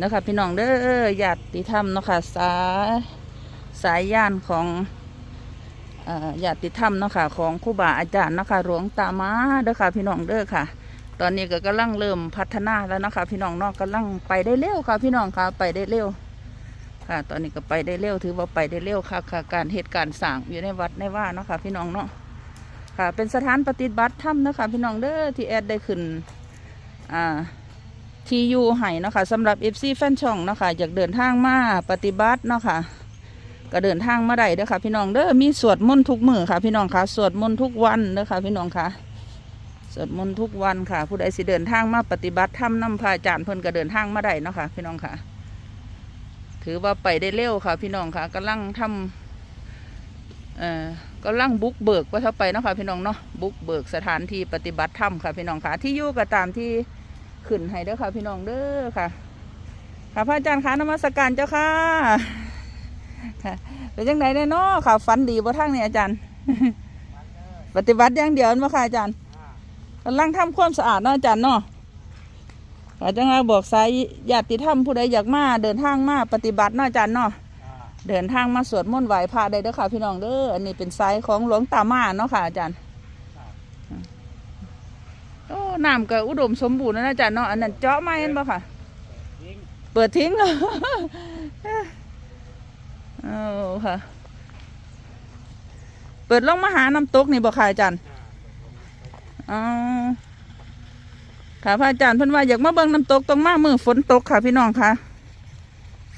นะคะพี่น้องเด้อญาติธรรมเนาะค่ะสายสายย่านของอ่อญาติธรรมเนาะค่ะของครูบาอาจารย์เนาะค่ะหลวงตามาเด้อค่ะพี่น้องเด้อค่ะ ตอนนี้ก็กำลังเริ่มพัฒนาแล้วนะคะพี่น้องเนาะกำลังไปได้เร็วค่ะ พี่น้องค่ะไปได้เร็วค่ะ ตอนนี้ก็ไปได้เร็วถือว่าไปได้เร็วค่ะค่ะการเหตุการณ์สั่งอยู่ในวัดในว่าเนาะค่ะพี่น้องเนาะค่ะเป็นสถานปฏิบัติธรรมนะคะพี่น้องเด้อที่แอดได้ขึ้นอ่า ที่อยู่ให้เนาะค่ะสำหรับ FC แฟนช่องเนาะค่ะอยากเดินทางมาปฏิบัติเนาะค่ะก็เดินทางมาได้เด้อค่ะ พี่น้องเด้อมีสวดมนต์ทุกมือค่ะ พี่น้องค่ะสวดมนต์ทุกวันเด้อค่ะ พี่น้องค่ะสวดมนต์ทุกวันค่ะ ผู้ใดสิเดินทางมาปฏิบัติธรรมนำพระอาจารย์เพิ่นก็เดินทางมาได้เนาะค่ะ พี่น้องค่ะ ถือว่าไปได้เร็วค่ะ พี่น้องค่ะกำลังทำเอ่อกำลังบุกเบิกว่าเท่าไปเนาะค่ะ พี่น้องเนาะบุกเบิกสถานที่ปฏิบัติธรรมค่ะ พี่น้องค่ะที่อยู่ก็ตามที่ ขึ้นให้เด้อค่ะ พี่น้องเด้อค่ะ ค่ะพระอาจารย์คะนมัสการเจ้าค่ะค่ะเป็นยังไงแน่เนาะค่ะฝันดีบ่ทั้งนี่อาจารย์ ปฏิบัติอย่างเดียวมาค่ะอาจารย์กำลังทำความสะอาดเนาะอาจารย์เนาะอาจารย์บอกสายญาติธรรมผู้ใดอยากมา เดินทางมาปฏิบัติเนาะอาจารย์เนาะเดินทางมาสวดมนต์ไหว้พระได้เด้อค่ะ พี่น้องเด้ออันนี้เป็นสายของหลวงตามาเนาะค่ะอาจารย์ น้ำก็อุดมสมบูรณ์นะอาจารย์เนาะอันนั้นเจาะไม้เห็นบ่ค่ะ เปิดทิ้งเอาค่ะ เปิดลงมาหาน้ำตกนี่บ่ค่ะอาจารย์อ๋อค่ะพระอาจารย์เพิ่นว่าอยากมาเบิ่งน้ำตกตรงมามือฝนตกค่ะ พี่น้องค่ะ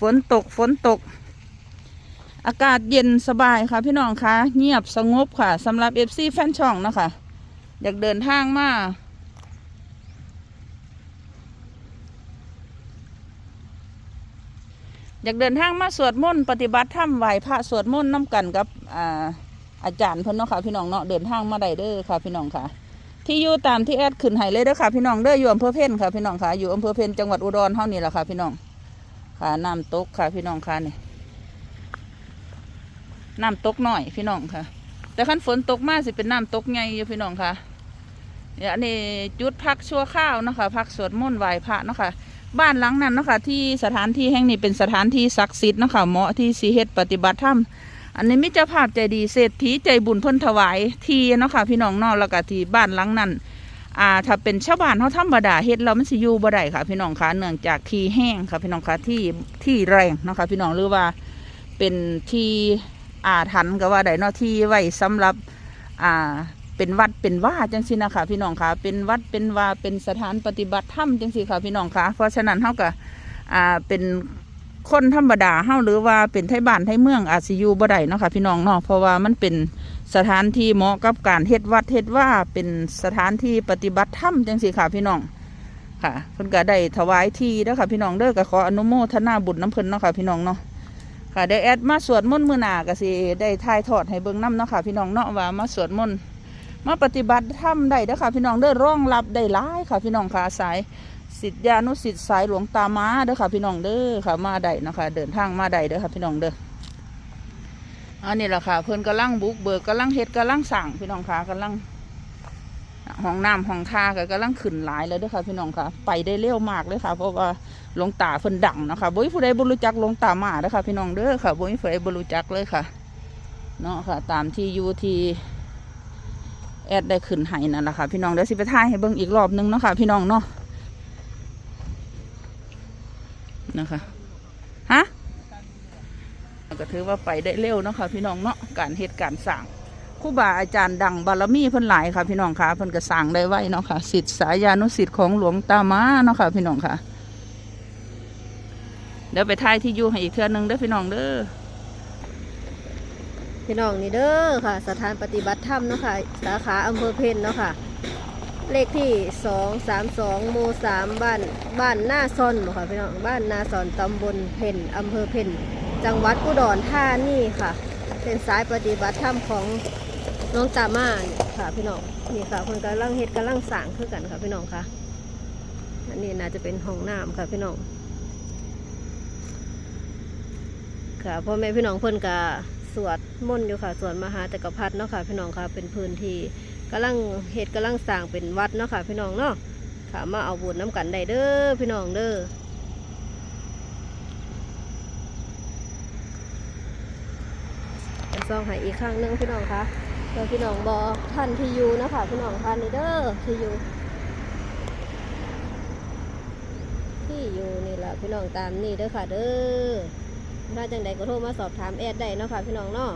ฝนตกฝนตก อากาศเย็นสบายค่ะ พี่น้องค่ะ เงียบสงบค่ะสำหรับเอฟซีแฟนช่องเนาะค่ะอยากเดินทางมา อยากเดินทางมาสวดมนต์ปฏิบัติธรรมไหวพระสวดมนต์น้กันกับอ่าอาจารย์เพิ่นเนาะค่ะพี่น้องเนาะเดินทางมาได้เด้อค่ะพี่น้องค่ะ ที่อยู่ตามที่แอดขึ้นให้เลยเด้อค่ะพี่น้องเด้ออยู่อำเภอเพนค่ะพี่น้องค่ะอยู่อำเภอเพนจังหวัดอุดรเท่านี้แหละค่ะพี่น้องค่ะน้ำตกค่ะพี่น้องค่ะนี่น้ำตกหน่อยพี่น้องค่ะ แต่ขั้นฝนตกมากสิเป็นน้ำตกไงอยู่พี่น้องค่ะเนี่ยอันนี้จุดพักชั่วข้าวนะคะพักสวดมนต์ไหว้พระเนาะค่ะ บ้านหลังนั้นเนาะค่ะที่สถานที่แห่งนี้เป็นสถานที่ศักดิ์สิทธิ์เนาะค่ะเหมาะที่สีเฮ็ดปฏิบัติธรรมอันนี้มิจภาพใจดีเศรษฐีใจบุญเพ้นถวายทีเนาะค่ะพี่น้องนาะแล้วก็ที่บ้านหลังนั้นอ่าถ้าเป็นชาวบ้านเขาธรรมดาเฮ็ดเรามันสิอยู่บ่ได้ค่ะ พี่น้องคะเนื่องจากที่แห้งค่ะพี่น้องคะที่ที่แรงเนาะค่ะพี่น้องหรือว่าเป็นที่อาถรรพ์ก็ว่าได้เนาะที่ไว้สำหรับอ่า เป็นวัดเป็นว่าจังสินะคะพี่น้องคะเป็นวัดเป็นว่าเป็นสถานปฏิบัติธรรมจังสิค่ะพี่น้องคะเพราะฉะนั้นเท่ากับอ่าเป็นคนธรรมดาเฮาหรือว่าเป็นไทยบ้านไทยเมืองอาจสิอยู่บ่ได้เนาะค่ะพี่น้องเนาะเพราะว่ามันเป็นสถานที่เหมาะกับการเฮ็ดวัดเฮ็ดว่าเป็นสถานที่ปฏิบัติธรรมจังสิค่ะพี่น้องค่ะเพิ่นก็ได้ถวายที่เด้อค่ะพี่น้องเด้อก็ขออนุโมทนาบุญน้ำเพิ่นเนาะค่ะพี่น้องเนาะค่ะได้แอดมาสวดมนต์มื้อหน้าก็สิได้ถ่ายทอดให้เบิ่งนํเนาะค่ะพี่น้องเนาะว่ามาสวดมนต์ มาปฏิบัติธรรมได้เด้อค่ะ พี่น้องเด้อรองรับได้หลายค่ะ พี่น้องค่ะสายสิทธิานุสิทธิ์สายหลวงตามาเด้อค่ะ พี่น้องเด้อค่ะมาได้นะคะ เดินทางมาได้เด้อค่ะ พี่น้องเด้ออันนี้แหละค่ะ เพิ่นกำลังบุกเบิกกำลังเฮ็ดกำลังสั่งพี่น้องค่ะกำลังห้องน้ำห้องท่าก็กำลังขึ้นหลายเลยเด้อค่ะพี่น้องค่ะ ไปได้เร็วมากเลยค่ะ เพราะว่าหลวงตาเพิ่นดังนะคะบ่มีผู้ใดบรู้จักหลวงตามาเด้อค่ะ พี่น้องเด้อค่ะบ่มีผู้ใดบรู้จักเลยค่ะเนาะค่ะ ตามที่อยู่ที่ แอดได้ขึ้นให้นั่นแหละค่ะพี่น้องเดี๋ยวสิไปถ่ายให้เบิ่งอีกรอบนึงเนาะค่ะพี่น้องเนาะนะคะฮะก็ถือว่าไปได้เร็วเนาะค่ะพี่น้องเนาะการเหตุการณ์สร้างครูบาอาจารย์ดังบารมีเพิ่นหลายค่ะ พี่น้องค่ะเพิ่นก็สร้างได้ไว้เนาะค่ะสิทธิสายานุสิทธิ์ของหลวงตามาเนาะค่ะพี่น้องค่ะ เดี๋ยวไปถ่ายที่อยู่ให้อีกเทื่อนึงเด้อพี่น้องเด้อ พี่น้องนี่เด้อค่ะ สถานปฏิบัติธรรมเนาะค่ะ สาขาอำเภอเพนเนาะค่ะ เลขที่สองสามสองหมู่สามบ้านบ้านหน้าซอนบ่ค่ะพี่น้องบ้านนาซอนตำบลเพนอำเภอเพนจังหวัดอุดรธานีค่ะ เป็นสายปฏิบัติธรรมของน้องตามาเนี่ยค่ะพี่น้องนี่ค่ะคนกำลังเฮ็ดกำลังสางคือกันค่ะพี่น้องค่ะอันนี้น่าจะเป็นห้องน้ำค่ะพี่น้องค่ะพ่อแม่พี่น้องเพิ่นกะ สวดมนต์อยู่ค่ะสวนมหาจักรพรรดิเนาะค่ะพี่น้องค่ะเป็นพื้นที่กำลังเหตุกำลังสร้างเป็นวัดเนาะค่ะพี่น้องเนาะค่ะมาเอาบุญน้ำกันได้เด้อพี่น้องเด้อซองหายอีกข้างนึงพี่น้องคะเดี๋ยวพี่น้องบอท่านที่อยู่นะคะพี่น้องท่านนี่เด้อที่อยู่ที่อยู่นี่แหละพี่น้องตามนี่เด้อค่ะเด้อ ถ้าจังใดก็โทรมาสอบถามแอดได้เนาะค่ะพี่น้องเนาะ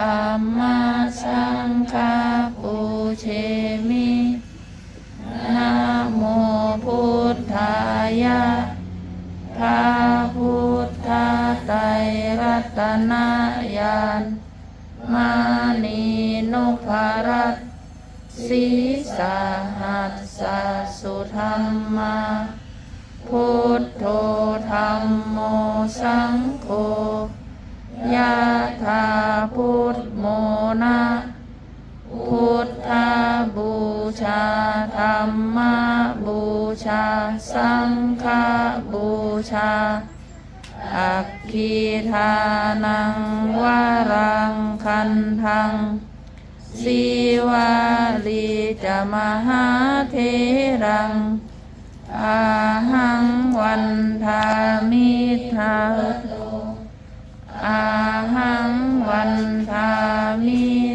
รรมสังฆปูเชมินะโมพุทธายะพระพุทธไตรรัตนญาณมานีนพรัตสีสาหัสสะสุธรรมาพุทโธธรรมโมสังโฆ ยะถาพุทโมนะพุทธบูชาธรรมบูชา สังฆบูชาอักขีทานังวารังคันทังสีวาลีจะมหาเทรัง อาหังวันทามิทาตอา หังวันทามิ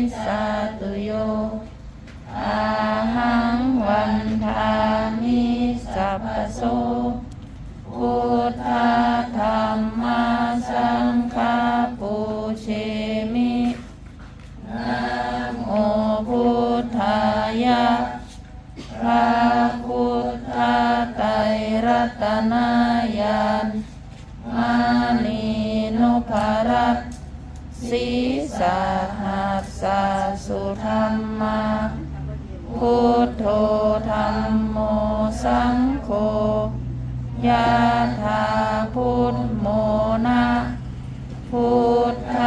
ธรรมาพุทโธธรรมโมสังโฆยะถาพุทโมนะพุทธ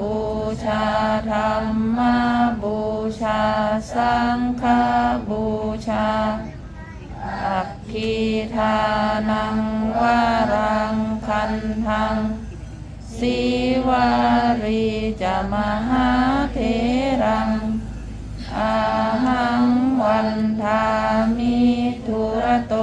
บูชาธรรมบูชา สังฆบูชาอักขีทานังวารังคันทังสีวารีจะมหาเทรัง หังวันทามิทุระโต